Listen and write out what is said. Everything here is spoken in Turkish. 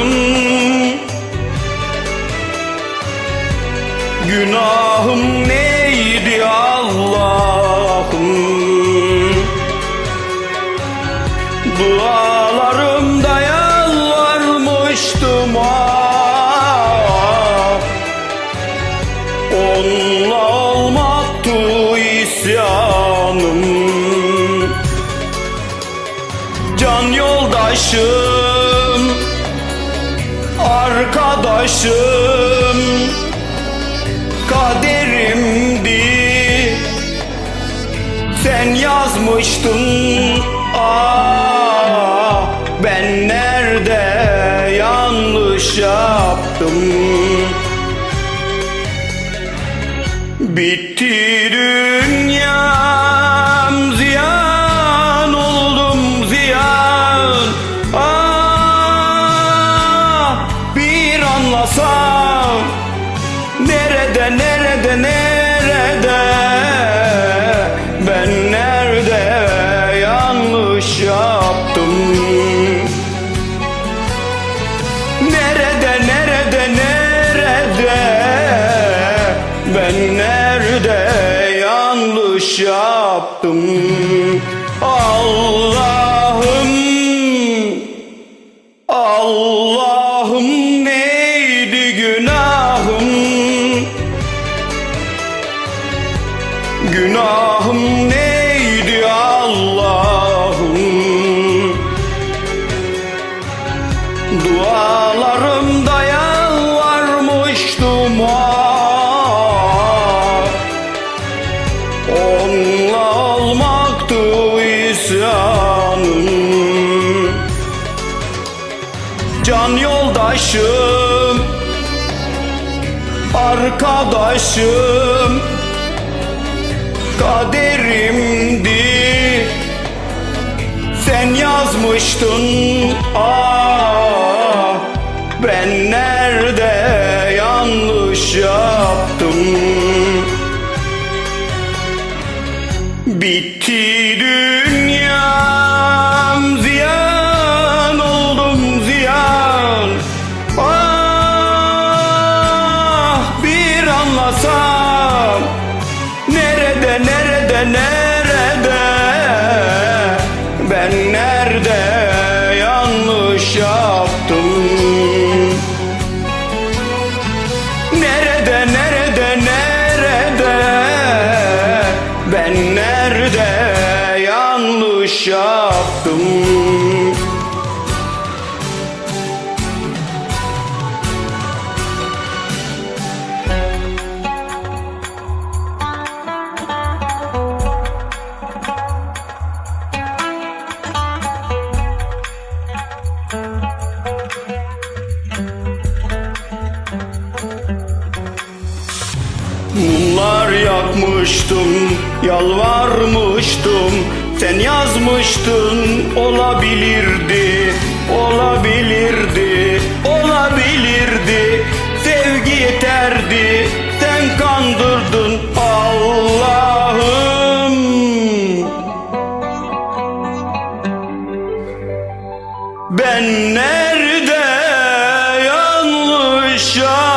günahım Günahım neydi Allah'ım? Dualarımda yalvarmıştım ah! Onunla olmaktı isyanım. Can yoldaşım Arkadaşım. Kaderimdi. Sen yazmıştın. Ah ben nerede yanlış yaptım? Bitti dünyam anlasam Nerede nerede nerede? Ben nerede yanlış yaptım? Nerede nerede nerede? Ben nerede yanlış yaptım? Allah'ım Günahım neydi Allah'ım? Dualarımda yalvarmıştım ah Onunla olmaktı isyanım. Can yoldaşım Arkadaşım Kaderimdi. Sen yazmıştın ah Ben nerede yanlış yaptım? Bitti dünyam nerede? Ben nerede yanlış yaptım? Nerede nerede nerede? Ben nerede yanlış yaptım Mumlar yakmıştım, yalvarmıştım. Sen yazmıştın olabilirdi, olabilirdi, olabilirdi. Sevgi yeterdi, sen kandırdın Allah'ım. Ben nerede yanlış yaptım